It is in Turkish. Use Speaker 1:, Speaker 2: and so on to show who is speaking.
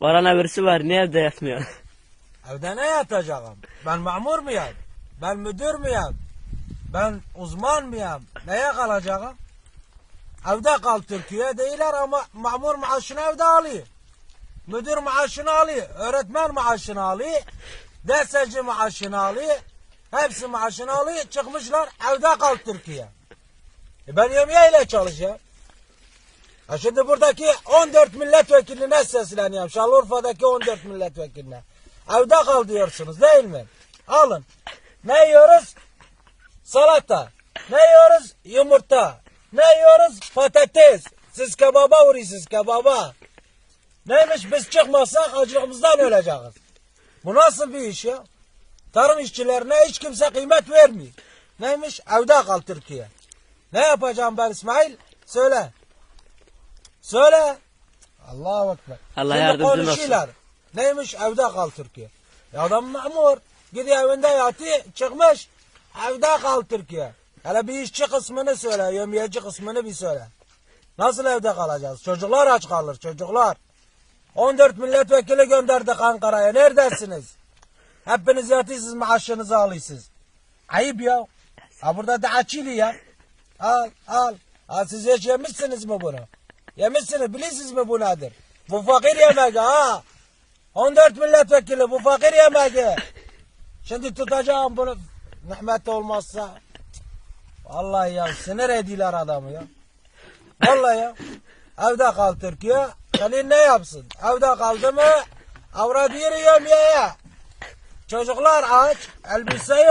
Speaker 1: Koronavirüsü var. Niye evde yatmıyor?
Speaker 2: Evde ne yatacağım? Ben mamur muyum? Ben müdür müyüm? Ben uzman mıyım? Neye kalacağım? Evde kal Türkiye değiller ama mamur maaşını evde alıyor. Müdür maaşını alıyor. Öğretmen maaşını alıyor. Derseci maaşını alıyor. Hepsi maaşını alıyor. Çıkmışlar evde kal Türkiye. E ben yemeğiyle çalışıyorum. Ha şimdi buradaki 14 milletvekiline sesleniyorum. Şanlıurfa'daki 14 milletvekiline. Evde kal diyorsunuz değil mi? Alın. Ne yiyoruz? Salata. Ne yiyoruz? Yumurta. Ne yiyoruz? Patates. Siz kebaba vuruyorsunuz kebaba. Neymiş biz çıkmazsak acılığımızdan öleceğiz. Bu nasıl bir iş ya? Tarım işçilerine hiç kimse kıymet vermiyor. Neymiş? Evde kal Türkiye. Ne yapacağım ben İsmail? Söyle. Söyle. Allahu Ekber.
Speaker 1: Allah yardımcın olsun.
Speaker 2: konuşuyorlar. Neymiş? Evde kal Türkiye. Ya adam memur. Gidiyor evinde yatıyor. Çıkmış. Evde kal Türkiye. Hele bir işçi kısmını söyle. Yemiyeci kısmını bir söyle. Nasıl evde kalacağız? Çocuklar aç kalır. Çocuklar. 14 milletvekili gönderdik Ankara'ya. Neredesiniz? Hepiniz yatıyorsunuz maaşınızı alıyorsunuz. Ayıp ya. Ha burada da açılı ya. Al al. Ha siz hiç yemişsiniz mi bunu? Yemişsiniz bilirsiniz mi bu nedir? Bu fakir yemeği ha. 14 milletvekili bu fakir yemeği. Şimdi tutacağım bunu. Nimet olmazsa. Vallahi ya sinir ediyorlar adamı ya. Vallahi ya. Evde kal Türkiye. Senin ne yapsın? Evde kaldı mı? Avrat yürüyorum ya. Çocuklar aç. Elbise yok.